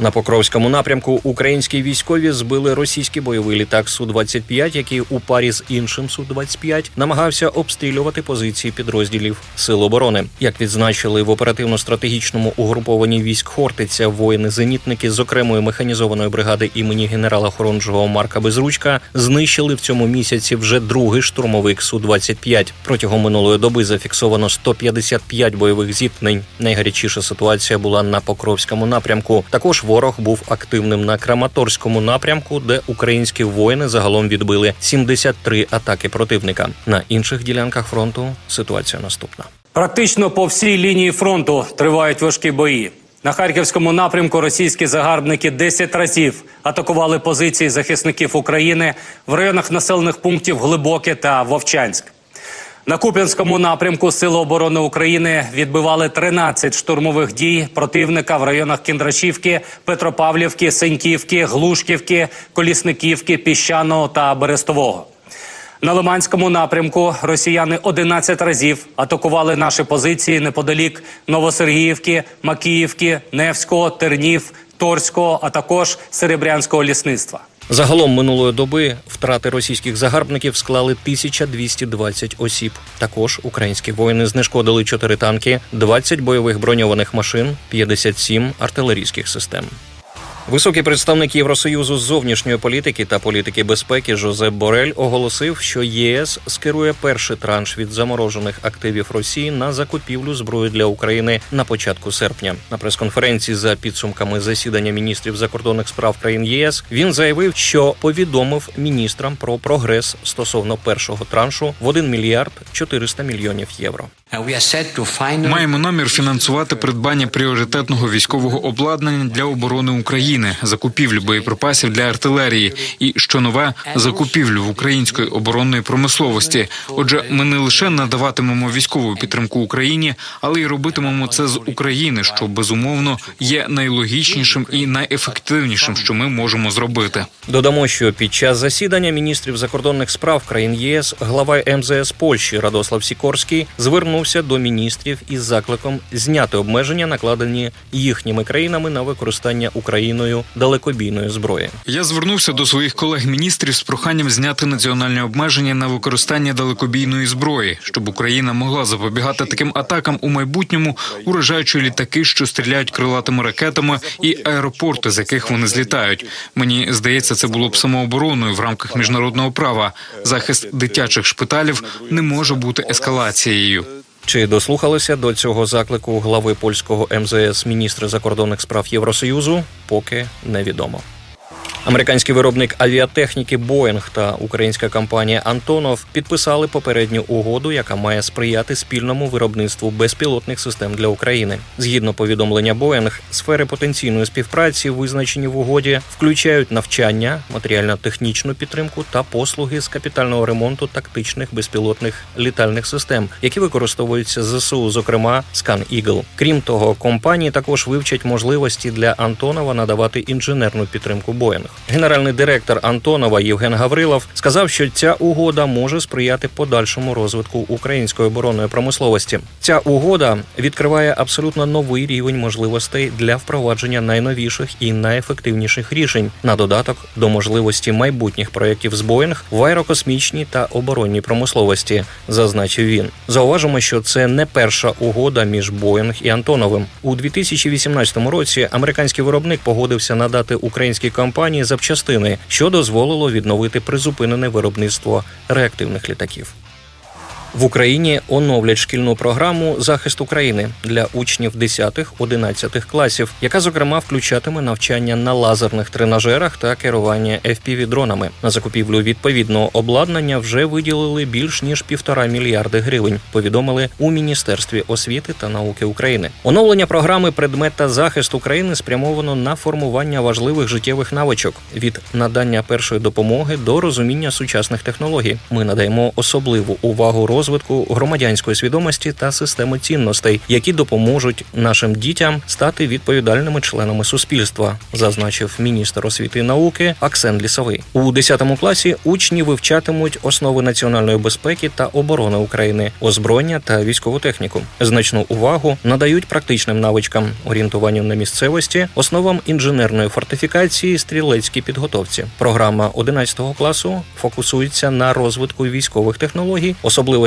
На Покровському напрямку українські військові збили російський бойовий літак су 25 який у парі з іншим су 25 намагався обстрілювати позиції підрозділів Сил оборони. Як відзначили в оперативно-стратегічному угрупованні військ Хортиця, воїни-зенітники з окремої механізованої бригади імені генерала Хоронжого Марка Безручка знищили в цьому місяці вже другий штурмовик су 25 Протягом минулої доби зафіксовано 155 бойових зіткнень. Найгарячіша ситуація була на Покровському напрямку. Також ворог був активним на Краматорському напрямку, де українські воїни загалом відбили 73 атаки противника. На інших ділянках фронту ситуація наступна. Практично по всій лінії фронту тривають важкі бої. На харківському напрямку російські загарбники 10 разів атакували позиції захисників України в районах населених пунктів Глибоке та Вовчанськ. На Куп'янському напрямку Сили оборони України відбивали 13 штурмових дій противника в районах Кіндрашівки, Петропавлівки, Сеньківки, Глушківки, Колісниківки, Піщаного та Берестового. На Лиманському напрямку росіяни 11 разів атакували наші позиції неподалік Новосергіївки, Макіївки, Невського, Тернів, Торського, а також Серебрянського лісництва. Загалом минулої доби втрати російських загарбників склали 1220 осіб. Також українські воїни знешкодили 4 танки, 20 бойових броньованих машин, 57 артилерійських систем. Високий представник Євросоюзу з зовнішньої політики та політики безпеки Жозеп Борель оголосив, що ЄС скерує перший транш від заморожених активів Росії на закупівлю зброї для України на початку серпня. На прес-конференції за підсумками засідання міністрів закордонних справ країн ЄС він заявив, що повідомив міністрам про прогрес стосовно першого траншу в 1 мільярд 400 мільйонів євро. Маємо намір фінансувати придбання пріоритетного військового обладнання для оборони України, закупівлю боєприпасів для артилерії і що нове закупівлю в української оборонної промисловості. Отже, ми не лише надаватимемо військову підтримку Україні, але й робитимемо це з України, що безумовно є найлогічнішим і найефективнішим, що ми можемо зробити. Додамо, що під час засідання міністрів закордонних справ країн ЄС глава МЗС Польщі Радослав Сікорський звернувся до міністрів із закликом зняти обмеження, накладені їхніми країнами на використання Україною далекобійної зброї. Я звернувся до своїх колег-міністрів з проханням зняти національні обмеження на використання далекобійної зброї, щоб Україна могла запобігати таким атакам у майбутньому, уражаючи літаки, що стріляють крилатими ракетами, і аеропорти, з яких вони злітають. Мені здається, це було б самообороною в рамках міжнародного права. Захист дитячих шпиталів не може бути ескалацією. Чи дослухалися до цього заклику глави польського МЗС міністра закордонних справ Євросоюзу? Поки невідомо. Американський виробник авіатехніки Боїнг та українська компанія Антонов підписали попередню угоду, яка має сприяти спільному виробництву безпілотних систем для України. Згідно повідомлення Боїнг, сфери потенційної співпраці, визначені в угоді, включають навчання, матеріально-технічну підтримку та послуги з капітального ремонту тактичних безпілотних літальних систем, які використовуються ЗСУ, зокрема Scan Eagle. Крім того, компанії також вивчать можливості для Антонова надавати інженерну підтримку Боїнг. Генеральний директор Антонова Євген Гаврилов сказав, що ця угода може сприяти подальшому розвитку української оборонної промисловості. Ця угода відкриває абсолютно новий рівень можливостей для впровадження найновіших і найефективніших рішень на додаток до можливості майбутніх проєктів з Боїнг в аерокосмічній та оборонній промисловості, зазначив він. Зауважимо, що це не перша угода між Боїнг і Антоновим. У 2018 році американський виробник погодився надати українській компанії запчастини, що дозволило відновити призупинене виробництво реактивних літаків. В Україні оновлять шкільну програму Захист України для учнів 10-11 класів, яка зокрема включатиме навчання на лазерних тренажерах та керування fpv дронами. На закупівлю відповідного обладнання вже виділили більш ніж півтора мільярди гривень. Повідомили у міністерстві освіти та науки України. Оновлення програми предмета захист України спрямовано на формування важливих життєвих навичок від надання першої допомоги до розуміння сучасних технологій. Ми надаємо особливу увагу розвитку розвитку громадянської свідомості та системи цінностей, які допоможуть нашим дітям стати відповідальними членами суспільства, зазначив міністр освіти і науки Аксен Лісовий. У 10 класі учні вивчатимуть основи національної безпеки та оборони України, озброєння та військову техніку. Значну увагу надають практичним навичкам, орієнтуванню на місцевості, основам інженерної фортифікації, стрілецькій підготовці. Програма 11 класу фокусується на розвитку військових технологій,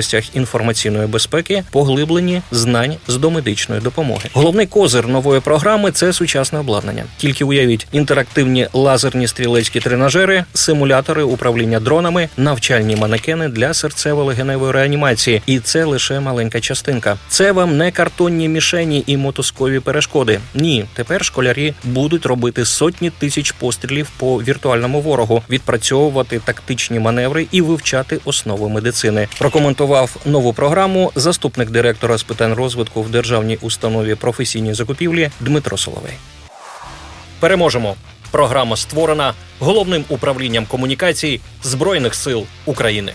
особливостях інформаційної безпеки, поглибленні знань з домедичної допомоги. Головний козир нової програми це сучасне обладнання. Тільки уявіть інтерактивні лазерні стрілецькі тренажери, симулятори управління дронами, навчальні манекени для серцево-легеневої реанімації. І це лише маленька частинка. Це вам не картонні мішені і мотузкові перешкоди. Ні, тепер школярі будуть робити сотні тисяч пострілів по віртуальному ворогу, відпрацьовувати тактичні маневри і вивчати основи медицини. Прокоментував нову програму заступник директора з питань розвитку в державній установі професійні закупівлі Дмитро Соловей. Переможемо. Програма створена головним управлінням комунікацій Збройних сил України.